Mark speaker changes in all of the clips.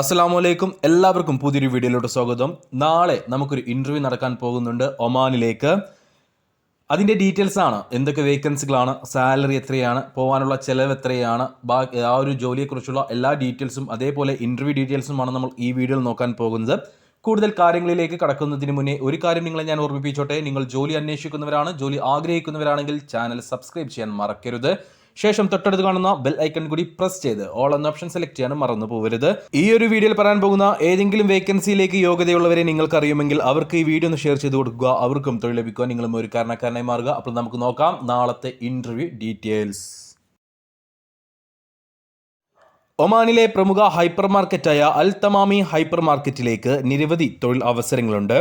Speaker 1: അസ്സാം വലൈക്കും എല്ലാവർക്കും പുതിയൊരു വീഡിയോയിലോട്ട് സ്വാഗതം. നാളെ നമുക്കൊരു ഇന്റർവ്യൂ നടക്കാൻ പോകുന്നുണ്ട് ഒമാനിലേക്ക്. അതിന്റെ ഡീറ്റെയിൽസ് ആണ്. എന്തൊക്കെ വേക്കൻസികളാണ് സാലറി എത്രയാണ് പോകാനുള്ള ചിലവ് എത്രയാണ് ബാക്കി ആ ഒരു ജോലിയെക്കുറിച്ചുള്ള എല്ലാ ഡീറ്റെയിൽസും അതേപോലെ ഇന്റർവ്യൂ ഡീറ്റെയിൽസുമാണ് നമ്മൾ ഈ വീഡിയോയിൽ നോക്കാൻ പോകുന്നത്. കൂടുതൽ കാര്യങ്ങളിലേക്ക് കടക്കുന്നതിന് മുന്നേ ഒരു കാര്യം നിങ്ങളെ ഞാൻ ഓർമ്മിപ്പിച്ചോട്ടെ. നിങ്ങൾ ജോലി അന്വേഷിക്കുന്നവരാണ് ജോലി ആഗ്രഹിക്കുന്നവരാണെങ്കിൽ ചാനൽ സബ്സ്ക്രൈബ് ചെയ്യാൻ മറക്കരുത്. ശേഷം തൊട്ടടുത്ത് കാണുന്ന ബെൽ ഐക്കൺ കൂടി പ്രസ് ചെയ്ത് ഓൾ എന്ന ഓപ്ഷൻ സെലക്ട് ചെയ്യാനും മറന്നു പോകരുത് ഈ ഒരു വീഡിയോയിൽ പറയാൻ പോകുന്ന ഏതെങ്കിലും വേക്കൻസിയിലേക്ക് യോഗ്യതയുള്ളവരെ നിങ്ങൾക്ക് അറിയുമെങ്കിൽ അവർക്ക് ഈ വീഡിയോ ഒന്ന് ഷെയർ ചെയ്ത് കൊടുക്കുക. അവർക്കും തൊഴിൽ ലഭിക്കുക നിങ്ങളും ഒരു കാരണക്കാരനായി മാറുക. അപ്പോൾ നമുക്ക് നോക്കാം നാളത്തെ ഇന്റർവ്യൂ ഡീറ്റെയിൽസ് ഒമാനിലെ പ്രമുഖ ഹൈപ്പർ മാർക്കറ്റായ അൽ തമാമി ഹൈപ്പർ മാർക്കറ്റിലേക്ക് നിരവധി തൊഴിൽ അവസരങ്ങളുണ്ട്.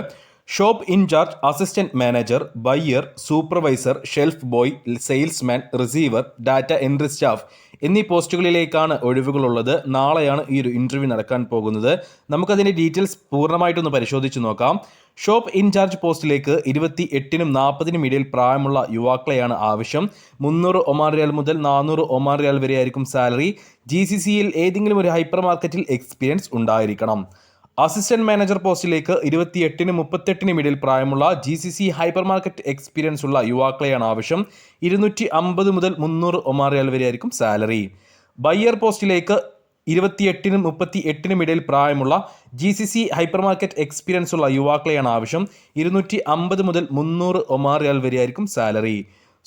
Speaker 1: Shop in charge assistant manager buyer supervisor shelf boy salesman receiver data entry staff എന്നീ പോസ്റ്റുകളിലേക്കാണ് ഒഴിവുകളുള്ളത്. നാളെയാണ് ഈ ഒരു ഇന്റർവ്യൂ നടക്കാൻ പോകുന്നത്. നമുക്കതിന്റെ ഡീറ്റെയിൽസ് പൂർണമായിട്ടൊന്ന് പരിശോധിച്ച് നോക്കാം. ഷോപ്പ് ഇൻചാർജ് പോസ്റ്റിലേക്ക് ഇരുപത്തി എട്ടിനും നാൽപ്പതിനും ഇടയിൽ പ്രായമുള്ള യുവാക്കളെയാണ് ആവശ്യം. മുന്നൂറ് ഒമാർ റിയാൽ മുതൽ നാനൂറ് ഒമാർ റിയാൽ വരെയായിരിക്കും സാലറി. ജി സി സിയിൽ ഏതെങ്കിലും ഒരു ഹൈപ്പർ മാർക്കറ്റിൽ എക്സ്പീരിയൻസ് ഉണ്ടായിരിക്കണം. അസിസ്റ്റന്റ് മാനേജർ പോസ്റ്റിലേക്ക് ഇരുപത്തിയെട്ടിനും മുപ്പത്തെട്ടിനും ഇടയിൽ പ്രായമുള്ള G C C hypermarket experience ഉള്ള യുവാക്കളെയാണ് ആവശ്യം. ഇരുന്നൂറ്റി അമ്പത് മുതൽ മുന്നൂറ് ഒമാറിയൽ റിയാൽ വരെയായിരിക്കും സാലറി. ബയ്യർ പോസ്റ്റിലേക്ക് ഇരുപത്തിയെട്ടിനും മുപ്പത്തി എട്ടിനും ഇടയിൽ പ്രായമുള്ള G C C hypermarket experience ഉള്ള യുവാക്കളെയാണ് ആവശ്യം. ഇരുന്നൂറ്റി അമ്പത് മുതൽ മുന്നൂറ് ഒമാറിയൽ റിയാൽ വരെയായിരിക്കും സാലറി.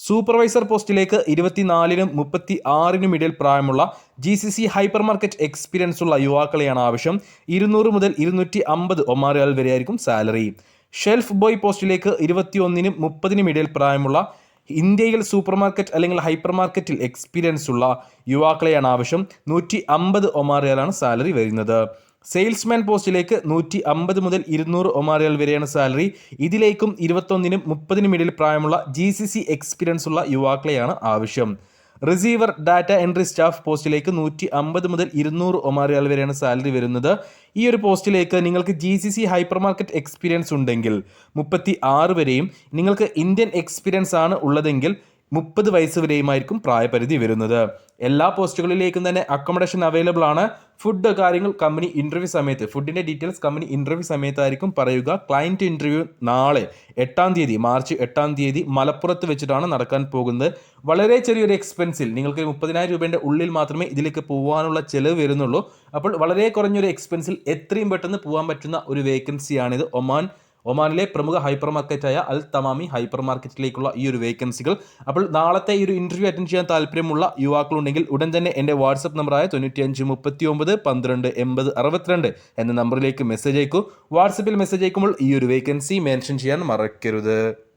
Speaker 1: സൂപ്പർവൈസർ പോസ്റ്റിലേക്ക് ഇരുപത്തിനാലിനും മുപ്പത്തി ആറിനും ഇടയിൽ പ്രായമുള്ള G C C hypermarket experience ഉള്ള യുവാക്കളെയാണ് ആവശ്യം. ഇരുന്നൂറ് മുതൽ ഇരുന്നൂറ്റി അമ്പത് ഒമാറുകൾ വരെയായിരിക്കും സാലറി. ഷെൽഫ് ബോയ് പോസ്റ്റിലേക്ക് ഇരുപത്തിയൊന്നിനും മുപ്പതിനും ഇടയിൽ പ്രായമുള്ള ഇന്ത്യയിൽ സൂപ്പർ മാർക്കറ്റ് അല്ലെങ്കിൽ ഹൈപ്പർ മാർക്കറ്റിൽ എക്സ്പീരിയൻസ് ഉള്ള യുവാക്കളെയാണ് ആവശ്യം. നൂറ്റി അമ്പത് ഒമാറുകളാണ് സാലറി വരുന്നത്. സെയിൽസ്മാൻ പോസ്റ്റിലേക്ക് നൂറ്റി അമ്പത് മുതൽ ഇരുന്നൂറ് ഒമാറിയൽ വരെയാണ് സാലറി. ഇതിലേക്കും ഇരുപത്തൊന്നിനും മുപ്പതിനും ഇടയിൽ പ്രായമുള്ള ജി സി സി എക്സ്പീരിയൻസ് ഉള്ള യുവാക്കളെയാണ് ആവശ്യം. റിസീവർ ഡാറ്റ എൻട്രി സ്റ്റാഫ് പോസ്റ്റിലേക്ക് നൂറ്റി അമ്പത് മുതൽ ഇരുന്നൂറ് ഒമാറികൾ വരെയാണ് സാലറി വരുന്നത്. ഈ ഒരു പോസ്റ്റിലേക്ക് നിങ്ങൾക്ക് G C C hypermarket experience ഉണ്ടെങ്കിൽ മുപ്പത്തി ആറ് വരെയും നിങ്ങൾക്ക് ഇന്ത്യൻ എക്സ്പീരിയൻസ് ആണ് ഉള്ളതെങ്കിൽ മുപ്പത് വയസ്സ് വരെയുമായിരിക്കും പ്രായപരിധി വരുന്നത്. എല്ലാ പോസ്റ്റുകളിലേക്കും തന്നെ അക്കോമഡേഷൻ അവൈലബിൾ ആണ്. ഫുഡ് കാര്യങ്ങൾ കമ്പനി ഇന്റർവ്യൂ സമയത്ത് ഫുഡിന്റെ ഡീറ്റെയിൽസ് കമ്പനി ഇന്റർവ്യൂ സമയത്തായിരിക്കും പറയുക. ക്ലയന്റ് ഇന്റർവ്യൂ നാളെ എട്ടാം തീയതി മാർച്ച് എട്ടാം തീയതി മലപ്പുറത്ത് വെച്ചിട്ടാണ് നടക്കാൻ പോകുന്നത്. വളരെ ചെറിയൊരു എക്സ്പെൻസിൽ നിങ്ങൾക്ക് മുപ്പതിനായിരം രൂപേന്റെ ഉള്ളിൽ മാത്രമേ ഇതിലേക്ക് പോകാനുള്ള ചിലവ് വരുന്നുള്ളൂ. അപ്പോൾ വളരെ കുറഞ്ഞൊരു എക്സ്പെൻസിൽ എത്രയും പെട്ടെന്ന് പോകാൻ പറ്റുന്ന ഒരു വേക്കൻസിയാണിത് ഒമാൻ ഒമാനിലെ പ്രമുഖ ഹൈപ്പർ മാർക്കറ്റായ അൽ തമാമി ഹൈപ്പർ മാർക്കറ്റിലേക്കുള്ള ഈ ഒരു വേക്കൻസികൾ. അപ്പോൾ നാളത്തെ ഈ ഒരു ഇന്റർവ്യൂ അറ്റൻഡ് ചെയ്യാൻ താല്പര്യമുള്ള യുവാക്കളുണ്ടെങ്കിൽ ഉടൻ തന്നെ എന്റെ വാട്സപ്പ് നമ്പറായ തൊണ്ണൂറ്റി അഞ്ച് മുപ്പത്തി ഒമ്പത് പന്ത്രണ്ട് എൺപത് അറുപത്തിരണ്ട് എന്ന നമ്പറിലേക്ക് മെസ്സേജ് അയക്കൂ. വാട്സപ്പിൽ മെസ്സേജ് അയക്കുമ്പോൾ ഈ ഒരു വേക്കൻസി മെൻഷൻ ചെയ്യാൻ മറക്കരുത്.